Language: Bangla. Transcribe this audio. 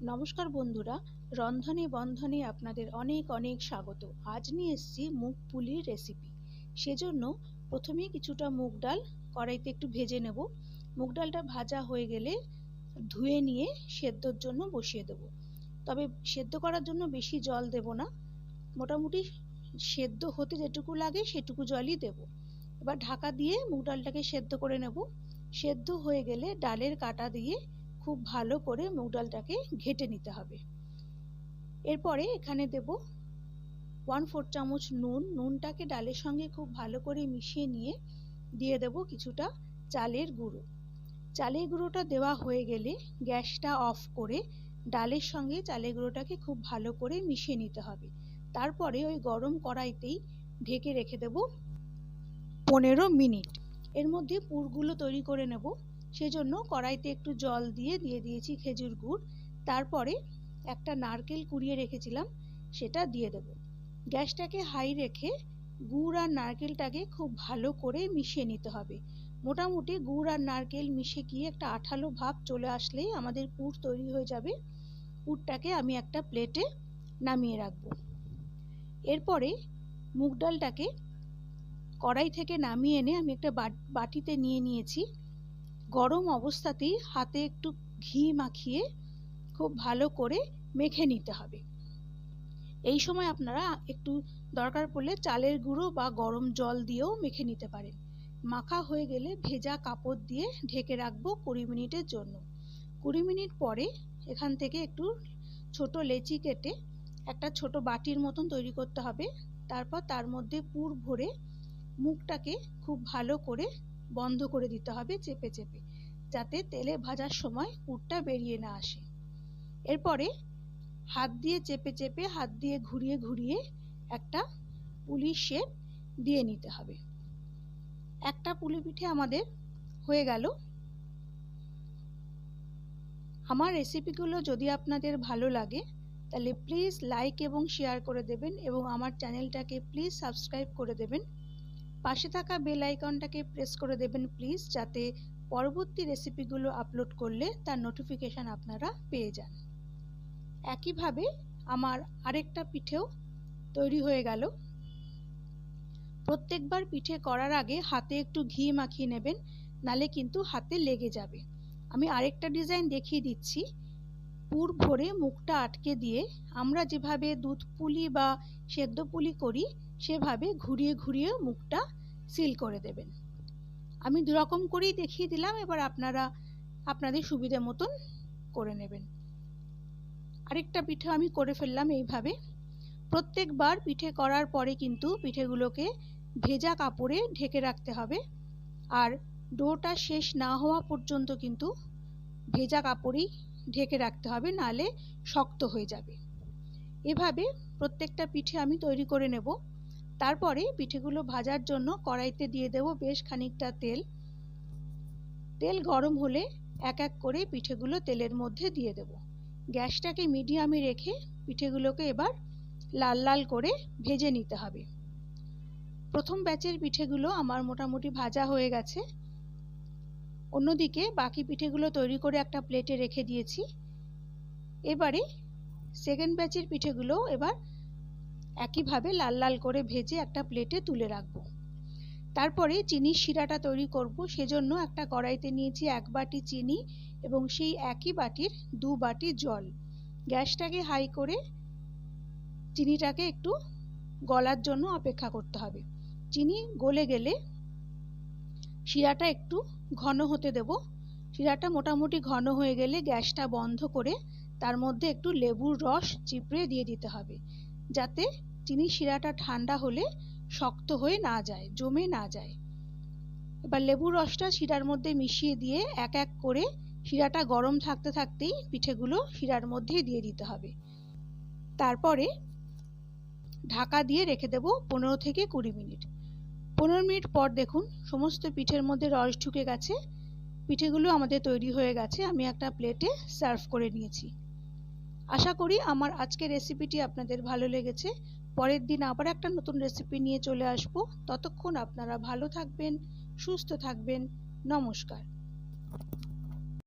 নমস্কার বন্ধুরা, রন্ধনে বন্ধনে আপনাদের অনেক অনেক স্বাগত। আজ নিয়ে এসেছি মুগ পুলির রেসিপি সেজন্য প্রথমেই কিছুটা মুগ ডাল, কড়াইতে একটু ভেজে নেব। মুগ ডালটা ভাজা হয়ে গেলে ধুয়ে নিয়ে সেদ্ধর জন্য বসিয়ে দেব। তবে সেদ্ধ করার জন্য বেশি জল দেব না। মোটামুটি সেদ্ধ হতে যেটুকু লাগে সেটুকু জলই দেব। এবার ঢাকা দিয়ে মুগ ডালটাকে সেদ্ধ করে নেব। সেদ্ধ হয়ে গেলে ডালের কাটা দিয়ে খুব ভালো করে মুগ ডালটাকে ঘেটে নিতে হবে। এরপরে এখানে দেব ওয়ান ফোর চামচ নুন। নুনটাকে ডালের সঙ্গে খুব ভালো করে মিশিয়ে নিয়ে দিয়ে দেব কিছুটা চালের গুঁড়ো। চালের গুঁড়োটা দেওয়া হয়ে গেলে গ্যাসটা অফ করে ডালের সঙ্গে চালের গুঁড়োটাকে খুব ভালো করে মিশিয়ে নিতে হবে। তারপরে ওই গরম কড়াইতেই ঢেকে রেখে দেব পনেরো মিনিট। এর মধ্যে পুরগুলো তৈরি করে নেব। সেজন্য কড়াইতে একটু জল দিয়ে দিয়ে দিয়েছি খেজুর গুড়। তারপরে একটা নারকেল কুড়িয়ে রেখেছিলাম, সেটা দিয়ে দেব। গ্যাসটাকে হাই রেখে গুড় আর নারকেলটাকে খুব ভালো করে মিশিয়ে নিতে হবে। মোটামুটি গুড় আর নারকেল মিশে গিয়ে একটা আঠালো ভাব চলে আসলেই আমাদের পুর তৈরি হয়ে যাবে। পুরটাকে আমি একটা প্লেটে নামিয়ে রাখব। এরপরে মুগ ডালটাকে কড়াই থেকে নামিয়ে এনে আমি একটা বাটিতে নিয়ে নিয়েছি। গরম অবস্থাতেই হাতে একটু ঘি মাখিয়ে খুব ভালো করে মেখে নিতে হবে। এই সময় আপনারা একটু দরকার পড়লে চালের গুঁড়ো বা গরম জল দিয়েও মেখে নিতে পারেন। মাখা হয়ে গেলে ভেজা কাপড় দিয়ে ঢেকে রাখব কুড়ি মিনিটের জন্য। কুড়ি মিনিট পরে এখান থেকে একটু ছোট লেচি কেটে একটা ছোট বাটির মতন তৈরি করতে হবে। তারপর তার মধ্যে পুর ভরে মুখটাকে খুব ভালো করে বন্ধ করে দিতে হবে চেপে চেপে, যাতে তেলে ভাজার সময় পুরটা বেরিয়ে না আসে। এরপরে হাত দিয়ে চেপে চেপে হাত দিয়ে ঘুরিয়ে ঘুরিয়ে একটা পুলির শেপ দিয়ে নিতে হবে। একটা পুলি পিঠে আমাদের হয়ে গেল। আমার রেসিপিগুলো যদি আপনাদের ভালো লাগে, তাহলে প্লিজ লাইক এবং শেয়ার করে দেবেন এবং আমার চ্যানেলটাকে প্লিজ সাবস্ক্রাইব করে দেবেন। পাশে থাকা বেল আইকনটাকে প্রেস করে দেবেন প্লিজ যাতে পরবর্তী রেসিপিগুলো আপলোড করলে তার নোটিফিকেশান আপনারা পেয়ে যান। একইভাবে আমার আরেকটা পিঠেও তৈরি হয়ে গেল। প্রত্যেকবার পিঠে করার আগে হাতে একটু ঘি মাখিয়ে নেবেন, নালে কিন্তু হাতে লেগে যাবে। আমি আরেকটা ডিজাইন দেখিয়ে দিচ্ছি। পুর ভরে মুখটা আটকে দিয়ে আমরা যেভাবে দুধ পুলি বা সেদ্ধ পুলি করি সেভাবে ঘুরিয়ে ঘুরিয়ে মুখটা সিল করে দেবেন। আমি দুরকম করেই দেখিয়ে দিলাম, এবার আপনারা আপনাদের সুবিধে মতন করে নেবেন। আরেকটা পিঠে আমি করে ফেললাম এইভাবে। প্রত্যেকবার পিঠে করার পরে কিন্তু পিঠেগুলোকে ভেজা কাপড়ে ঢেকে রাখতে হবে। আর ডোটা শেষ না হওয়া পর্যন্ত কিন্তু ভেজা কাপড়েই ঢেকে রাখতে হবে, নালে শক্ত হয়ে যাবে। এভাবে প্রত্যেকটা পিঠে আমি তৈরি করে নেব। তারপরে পিঠেগুলো ভাজার জন্য কড়াইতে দিয়ে দেব বেশ খানিকটা তেল। তেল গরম হলে এক এক করে পিঠেগুলো তেলের মধ্যে দিয়ে দেব। গ্যাসটাকে মিডিয়ামে রেখে পিঠেগুলোকে এবার লাল লাল করে ভেজে নিতে হবে। প্রথম ব্যাচের পিঠেগুলো আমার মোটামুটি ভাজা হয়ে গেছে। অন্যদিকে বাকি পিঠেগুলো তৈরি করে একটা প্লেটে রেখে দিয়েছি। এবারে সেকেন্ড ব্যাচের পিঠেগুলো এবার একইভাবে লাল লাল করে ভেজে একটা প্লেটে তুলে রাখব। তারপরে চিনির শিরাটা তৈরি করব। সেজন্য একটা কড়াইতে নিয়েছি এক বাটি চিনি এবং সেই একই বাটির দু বাটি জল। গ্যাসটাকে হাই করে চিনিটাকে একটু গলার জন্য অপেক্ষা করতে হবে। চিনি গলে গেলে শিরাটা একটু ঘন হতে দেব। শিরাটা মোটামুটি ঘন হয়ে গেলে গ্যাসটা বন্ধ করে তার মধ্যে একটু লেবুর রস চিপড়ে দিয়ে দিতে হবে। যাতে চিনি শিরাটা ঠান্ডা হলে শক্ত হয়ে না যায়, জমে না যায়। এবার লেবুর রসটা শিরার মধ্যে মিশিয়ে দিয়ে এক এক করে শিরাটা গরম থাকতে থাকতেই পিঠেগুলো শিরার মধ্যে দিয়ে দিতে হবে। তারপরে ঢাকা দিয়ে রেখে দেব পনেরো থেকে কুড়ি মিনিট। পনেরো মিনিট পর দেখুন সমস্ত পিঠের মধ্যে রস ঢুকে গেছে। পিঠেগুলো আমাদের তৈরি হয়ে গেছে, আমি একটা প্লেটে সার্ভ করে নিয়েছি। আশা করি আমার আজকের রেসিপিটি আপনাদের ভালো লেগেছে। পরের দিন আবার একটা নতুন রেসিপি নিয়ে চলে আসব। ততক্ষণ আপনারা ভালো থাকবেন, সুস্থ থাকবেন। নমস্কার।